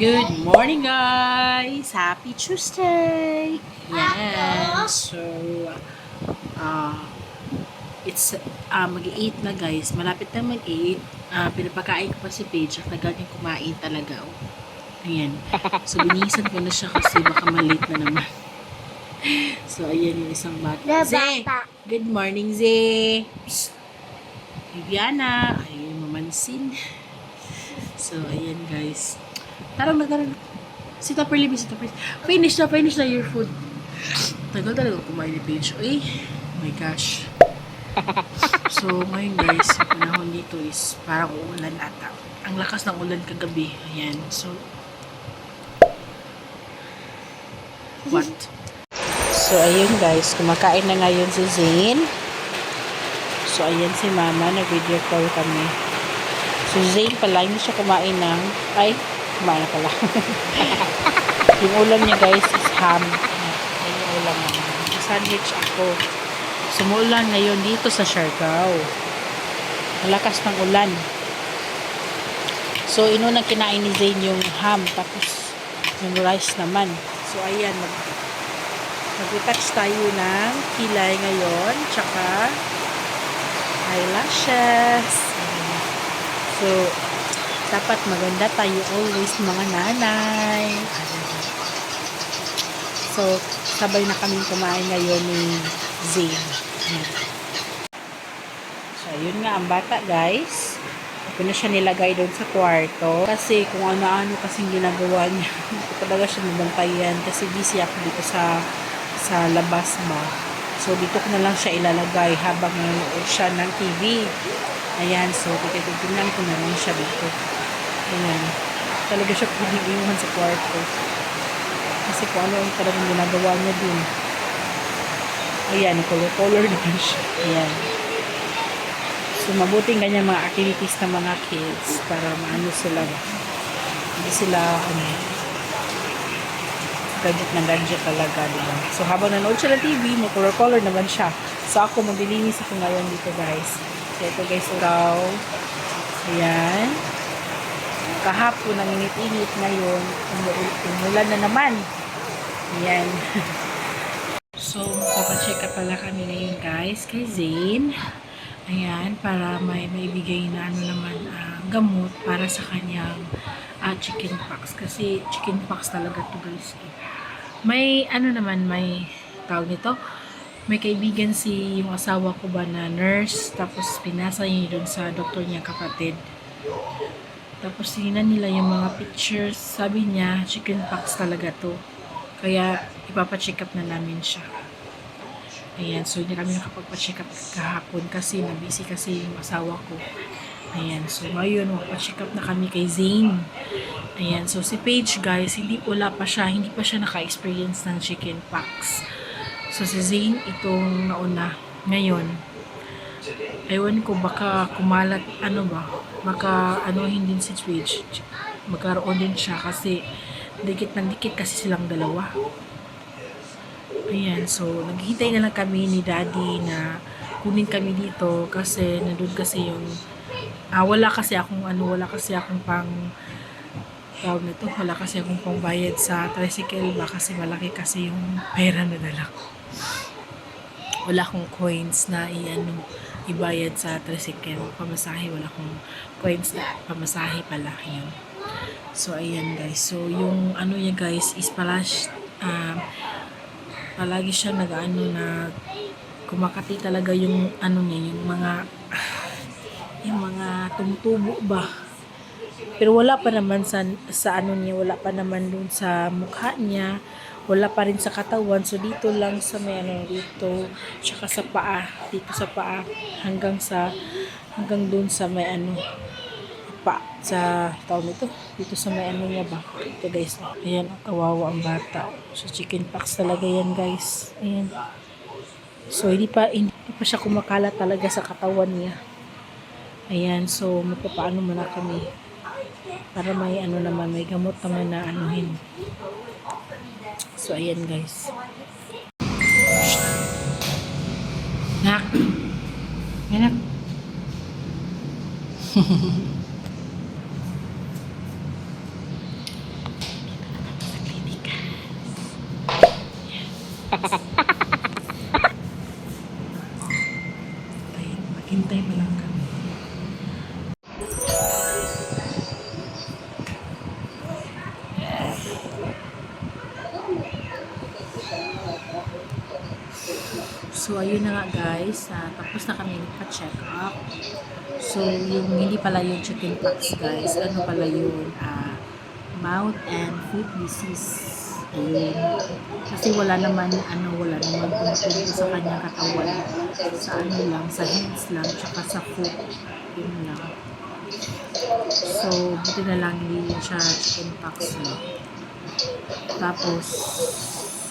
Good morning guys! Happy Tuesday! Yan. So, uh, it's uh, mag-8 na guys. Malapit na mag-8. Uh, pinapakain ko pa si Paige at nagaling kumain talaga. Oh. Ayan. So, binisan ko na siya kasi baka malate na naman. So, ayan yung isang bata. Zay! Good morning, Zay! Viviana! Ayun, mamansin. So, ayan guys. Tara na, tara na. Si Topper Libby, si Topper. Finish na, finish na your food. Tagal talaga kumain ni Paige. Uy, oh my gosh. So, ngayon guys, yung panahon dito is parang uulan ata. Ang lakas ng ulan kagabi. Ayan, so... What? So, ayun guys, kumakain na ngayon si Zane. So, ayan si Mama, nag-video call kami. So, Zane pala, hindi siya kumain ng... Ay, kumain pala. yung ulam niya guys is ham. Yan yung ulam niya. Sandwich ako. Sumulan ngayon dito sa Siargao. Malakas ng ulan. So, inunang kinain ni Zane yung ham. Tapos, yung rice naman. So, ayan. Mag mag-retouch tayo ng kilay ngayon. Tsaka, eyelashes. So, dapat maganda tayo always mga nanay. So, sabay na kaming kumain ngayon ni Zane. So, yun nga ang bata guys. Ako na siya nilagay doon sa kwarto. Kasi kung ano-ano kasing ginagawa niya. Hindi talaga siya mabantayan. Kasi busy ako dito sa sa labas ba. So, dito ko na lang siya ilalagay habang nanonood siya ng TV. Ayan, so, tititignan ko na lang siya dito. Ayan. Talaga siya iwan sa kwarto. Kasi kung ano yung talagang ginagawa niya dun. Ayan, color-color naman siya. Ayan. So, mabuting ganyan mga activities ng mga kids para maano sila. Hindi sila, ano, gadget na gadget talaga, di ba? So, habang nanood siya ng TV, may color-color naman siya. So, ako, maglilinis ako ngayon dito, guys. So, ito, guys, uraw. Ayan. Kahapon, ang init-init ngayon. Umu- Umulan na naman. Ayan. so, papacheck up pala kami ngayon, guys, kay Zane. Ayan, para may maibigay na ano naman, ah, gamot para sa kanyang ah, chicken pox. Kasi chicken pox talaga to guys. eh. May ano naman, may tawag nito, may kaibigan si yung asawa ko ba na nurse, tapos pinasa niya dun sa doktor niya kapatid. Tapos tingnan nila yung mga pictures, sabi niya, chicken pox talaga to. Kaya ipapacheck up na namin siya. Ayan, so hindi kami nakapagpa-check up kahapon kasi na-busy kasi yung asawa ko. Ayan, so ngayon magpa-check up na kami kay Zane. Ayan, so si Paige guys, hindi wala pa siya, hindi pa siya naka-experience ng chicken pox. So si Zane itong nauna ngayon. Ewan ko baka kumalat ano ba, baka anuhin din si Paige. Magkaroon din siya kasi dikit ng dikit kasi silang dalawa. Ayan, so naghihintay na lang kami ni Daddy na kunin kami dito kasi nandun kasi yung ah, wala kasi akong ano, wala kasi akong pang tawag nito, wala kasi akong pangbayad sa tricycle ba kasi malaki kasi yung pera na dala ko. Wala akong coins na i-ano, ibayad sa tricycle, pamasahe, wala akong coins na pamasahe pala, yun. So, ayan guys. So, yung ano niya guys is pala, ah, palagi siya nag-ano na kumakati talaga yung ano niya, yung mga yung mga tumutubo ba. Pero wala pa naman sa, sa ano niya, wala pa naman dun sa mukha niya, wala pa rin sa katawan. So dito lang sa may ano dito, tsaka sa paa, dito sa paa hanggang sa hanggang dun sa may ano pa sa tawag nito? Dito sa may ano niya ba? Ito guys. Ayan kawawa ang bata. So chicken pox talaga yan guys. Ayan. So hindi pa hindi pa siya kumakalat talaga sa katawan niya. Ayan so magpapaano muna kami? Para may ano naman may gamot naman na anuhin So, ayan guys. Nak. Anak. Hintay pa lang ka. So, ayun na nga guys. ah, tapos na kami pa-check up. So, yung hindi pala yung chicken pox guys. Ano pala yun? ah, mouth and foot disease. Ayun. Kasi wala naman, ano, wala naman tumutubo sa kanyang katawan. Sa ano lang, sa hands lang, tsaka sa foot. Yun lang. So, buti na lang hindi siya chicken pox? Tapos,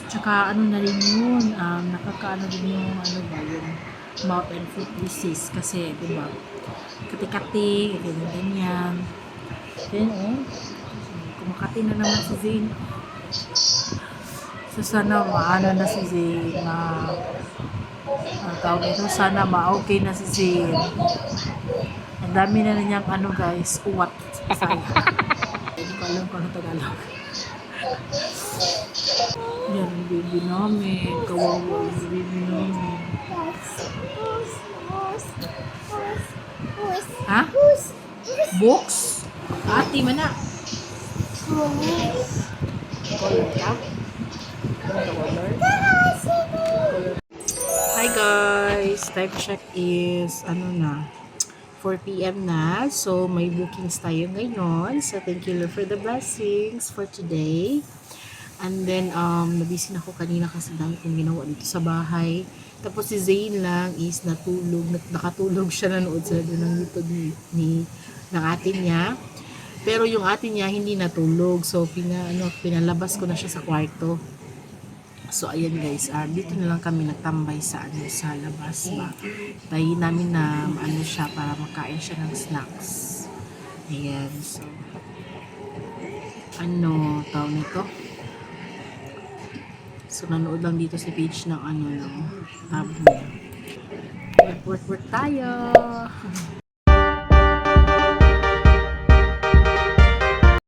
tsaka ano na rin yun, um, nakakaano din yung ano ba, yung mouth and foot disease. Kasi, di ba, kati-kati, ganyan, ganyan. Then, oh, kumakati na naman si Zane. So, sana maano na si Zane na ang tawag ito, sana ma-okay na si Zane. Ang dami na niyang ano guys, uwat. Hindi ko alam kung ano Tagalog. Yan ang baby namin. Kawawa ang baby namin. Ha? Books? Ati man na. Color ka? Hi guys! Time check is ano na 4 p.m. na. So, may bookings tayo ngayon. So, thank you Lord for the blessings for today. And then, um, nabisi na ako kanina kasi dami kong ginawa dito sa bahay. Tapos si Zane lang is natulog. Nat- Nakatulog siya nanood sa doon ng YouTube ni, ni, ng atin niya. Pero yung atin niya hindi natulog. So, pina, ano, pinalabas ko na siya sa kwarto. So, ayan guys, ah, dito na lang kami nagtambay sa, ano, sa labas ba. Tayo namin na ano siya para makain siya ng snacks. Ayan, so, ano, tawag nito? So, nanood lang dito si page ng ano, ng tab niya. Work, work, work tayo!